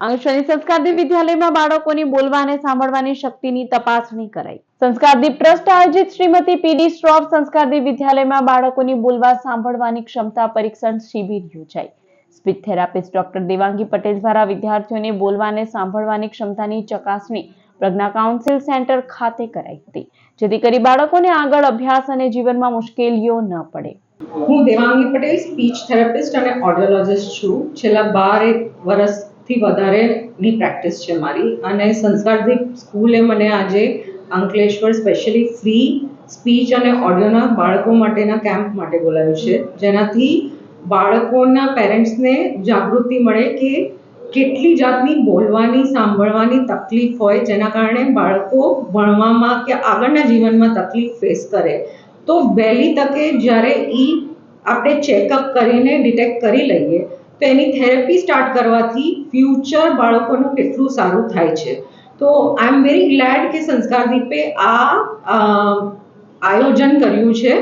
આંગણવાડી સંસ્કારદીપ વિદ્યાલયમાં બાળકોની બોલવા અને સાંભળવાની શક્તિની તપાસણી કરાઈ. સંસ્કારદીપ ટ્રસ્ટ આયોજિત શ્રીમતી પીડી શ્રોફ સંસ્કારદીપ વિદ્યાલયમાં બાળકોની બોલવા સાંભળવાની ક્ષમતા પરીક્ષણ શિબિર યોજાઈ. Speech therapist doctor Devangi Patel દ્વારા વિદ્યાર્થીઓને બોલવા અને સાંભળવાની ક્ષમતાની ચકાસણી પ્રજ્ઞા કાઉન્સિલ સેન્ટર ખાતે કરાઈ હતી, જેથી કરી બાળકોને આગળ અભ્યાસ અને જીવનમાં મુશ્કેલીઓ ન પડે. હું દેવાંગી પટેલ, સ્પીચ થેરાપિસ્ટ અને ઓડિયોલોજિસ્ટ છું. છેલ્લા બાર એક વર્ષથી વધારેની પ્રેક્ટિસ છે મારી. અને સંસ્કારદીપ સ્કૂલે મને આજે અંકલેશ્વર સ્પેશિયલી ફ્રી સ્પીચ અને ઓડિયોના બાળકો માટેના કેમ્પ માટે બોલાવ્યું છે. જેનાથી બાળકોના પેરેન્ટ્સને જાગૃતિ મળે કે કેટલી જાતની બોલવાની, સાંભળવાની તકલીફ હોય જેના કારણે બાળકો ભણવામાં કે આગળના જીવનમાં તકલીફ ફેસ કરે. તો વહેલી તકે જ્યારે એ આપણે ચેકઅપ કરીને ડિટેક્ટ કરી લઈએ તો એની થેરપી સ્ટાર્ટ કરવાથી ફ્યુચર બાળકોનું કેટલું સારું થાય છે. તો આઈ એમ વેરી ગ્લેડ કે સંસ્કારદીપે આ આયોજન કર્યું છે.